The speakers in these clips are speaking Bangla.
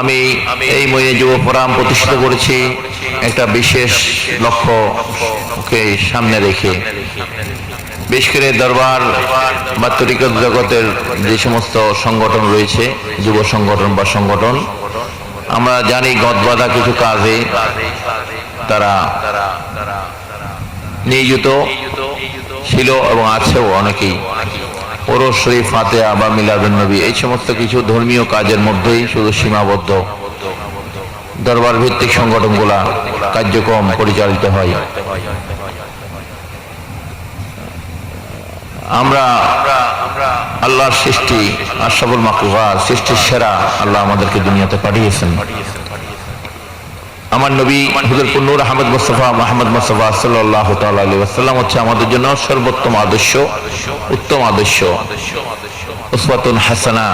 আমি এই মহিলা যুব ফোরাম প্রতিষ্ঠিত করেছি। একটা বিশেষ লক্ষ্যকে সামনে রেখে। বিশেষ করে দরবার বা তরিকত জগতের যে সমস্ত সংগঠন রয়েছে, যুব সংগঠন বা সংগঠন, আমরা জানি গদবাধা কিছু কাজে তারা নিয়োজিত ছিল এবং আছেও অনেকেই। ওরস শরীফ ফাতেহা বা মিলাদুন নবী। এই সমস্ত কিছু ধর্মীয় কাজের মধ্যেই শুধু সীমাবদ্ধ। দরবার ভিত্তিক সংগঠনগুলা কার্যক্রম পরিচালিত হয়। আমরা আল্লাহর সৃষ্টি আশাবুল মাকুবা সৃষ্টির সেরা আল্লাহ আমাদেরকে দুনিয়াতে পাঠিয়েছেন। আমার নবী হুজুরপুর নূর আহমদ মুস্তফা মাহমদ মুস্তফা সাল্লাহ তাল্লাম হচ্ছে আমাদের জন্য সর্বোত্তম আদর্শ, উত্তম আদর্শ। উসবাতুন হাসানা।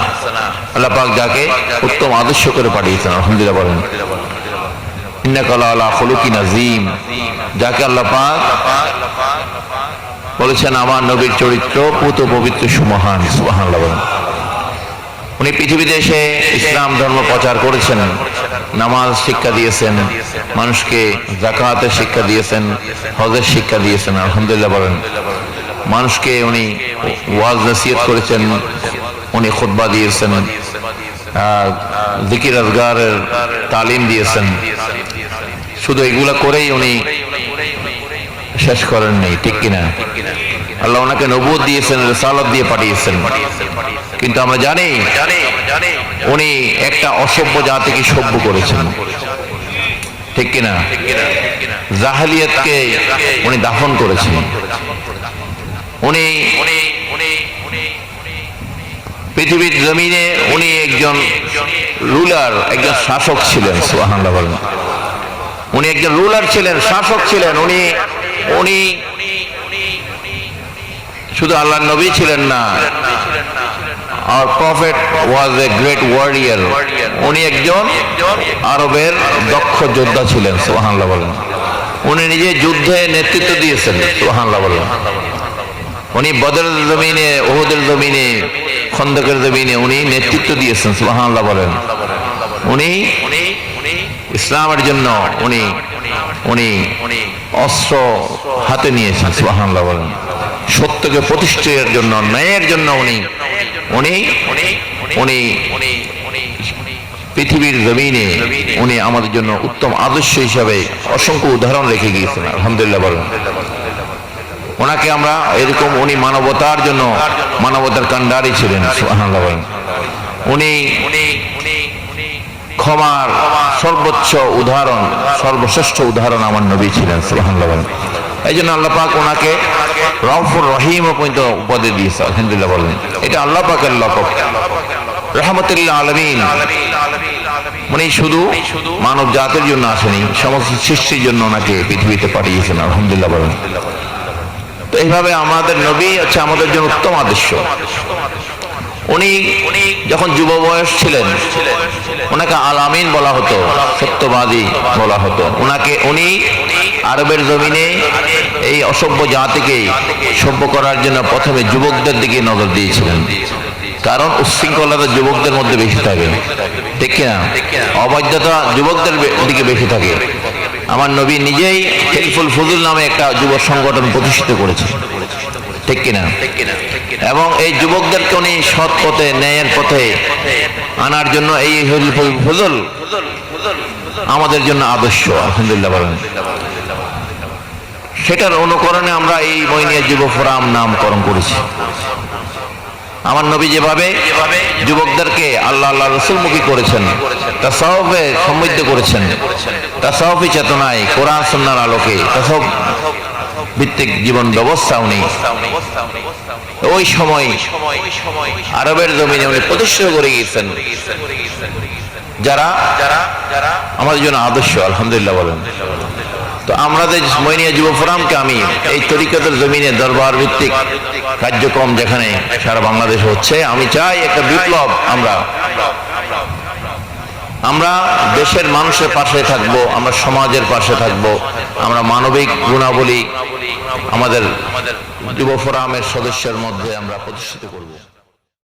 আল্লাহ পাক যাকে উত্তম আদর্শ করে পাঠিয়েছেন, আলহামদুলিল্লাহ বলেন। বলেছেন, আমার নবীর চরিত্র পুত পবিত্র সুমহান, সুবহানাল্লাহ বলেন। উনি পৃথিবীতে এসে ইসলাম ধর্ম প্রচার করেছেন, নামাজ শিক্ষা দিয়েছেন, মানুষকে জাকাতের শিক্ষা দিয়েছেন, হজের শিক্ষা দিয়েছেন, আলহামদুলিল্লাহ বলেন। মানুষকে উনি ওয়াজ নসিয়ত করেছেন, উনি খুতবা দিয়েছেন জিকির আজগারের তালিম দিয়েছেন। শুধু এগুলা করেই উনি শেষ করেননি, ঠিক কিনা? আল্লাহ ওনাকে নবুদ দিয়েছেন, রেসালত দিয়ে পাঠিয়েছেন। কিন্তু আমরা জানি উনি একটা অসভ্য জাতিকে সভ্য করেছেন। ঠিক কিনা? জাহালিয়াতকে উনি দাফন করেছেন। উনি পৃথিবীর জমিনে উনি একজন রুলার, একজন শাসক ছিলেন, সুবহানাল্লাহ উনি একজন রুলার ছিলেন, শাসক ছিলেন, উনি উনি, শুধু আল্লাহ নবী ছিলেন না আর prophet was a great warrior উনি একজন আরবের দক্ষ যোদ্ধা ছিলেন সোহানলা বলেন। উনি নিজে যুদ্ধে নেতৃত্ব দিয়েছেন সোহানলা বলেন। উনি বদরের জমিনে ওহুদের জমিনে, খন্দকের জমিনে উনি নেতৃত্ব দিয়েছেন সোহানলা বলেন। উনি ইসলামের জন্য উনি উনি অস্ত্র হাতে নিয়েছেন সোহানলা বলেন। সত্যকে প্রতিষ্ঠার জন্য, ন্যায়ের জন্য উনি উনি উনি পৃথিবীর জমিনে উনি আমাদের জন্য উত্তম আদর্শ হিসাবে অসংখ্য উদাহরণ রেখে গিয়েছেন, আলহামদুলিল্লাহ বলেন। ওনাকে আমরা এরকম উনি মানবতার জন্য, মানবতার কান্ডারি ছিলেন উনি ক্ষমার সর্বোচ্চ উদাহরণ, সর্বশ্রেষ্ঠ উদাহরণ আমার নবী ছিলেন বলেন। এই জন্য আল্লাহ পাক ওনাকে রফুর রহিম পর্যন্ত উপাধি দিয়েছে, আলহামদুলিল্লাহ বলেন। এটা আল্লাহ পাকের লক্ষ রহমতুল্লাহ আলমিন। মানে শুধু মানব জাতের জন্য আসেনি, সমস্ত সৃষ্টির জন্য ওনাকে পৃথিবীতে পাঠিয়েছেন, আলহামদুলিল্লাহ বলেন। তো এইভাবে আমাদের নবী হচ্ছে আমাদের জন্য উত্তম আদর্শ। উনি যখন যুব বয়স ছিলেন, ওনাকে আলামিন বলা হতো, সত্যবাদী বলা হতো। ওনাকে উনি আরবের জমিনে এই অসভ্য জাতিকে সভ্য করার জন্য প্রথমে যুবকদের দিকে নজর দিয়েছিলেন। কারণ উচ্ছৃঙ্খলতা যুবকদের মধ্যে বেশি থাকে। ঠিক কিনা? অবাধ্যতা যুবকদের দিকে বেশি থাকে। আমার নবী নিজেই হেলফুল ফজুল নামে একটা যুব সংগঠন প্রতিষ্ঠিত করেছে। ঠিক কিনা? এবং এই যুবকদেরকে উনি সৎ পথে ন্যায়ের পথে আনার জন্য এই ফজল আমাদের জন্য আদর্শ আলহামদুলিল্লাহ বলেন। সেটার অনুকরণে আমরা এই মইনিয়া যুব ফোরাম নামকরণ করেছি। আমার নবী যেভাবে যুবকদেরকে আল্লাহ আল্লাহ রসুলমুখী করেছেন তা সহবে সমৃদ্ধ করেছেন তা সহফি চেতনায় কোরআন সন্ন্যার আলোকে তাসব ভিত্তিক জীবন ব্যবস্থা উনি ওই সময় আরবের জমিনে উনি প্রতিষ্ঠা করে গিয়েছেন। যারা আমাদের জন্য আদর্শ, আলহামদুলিল্লাহ বলেন। তো আমাদের মইনিয়া যুব ফোরামকে আমি এই তরিকতের জমিনে দরবার ভিত্তিক কার্যক্রম যেখানে সারা বাংলাদেশ হচ্ছে, আমি চাই একটা বিপ্লব আমরা আমরা দেশের মানুষের পাশে থাকব, আমরা সমাজের পাশে থাকব, আমরা মানবিক গুণাবলী আমাদের যুব ফোরামের সদস্যের মধ্যে আমরা প্রতিষ্ঠিত করব।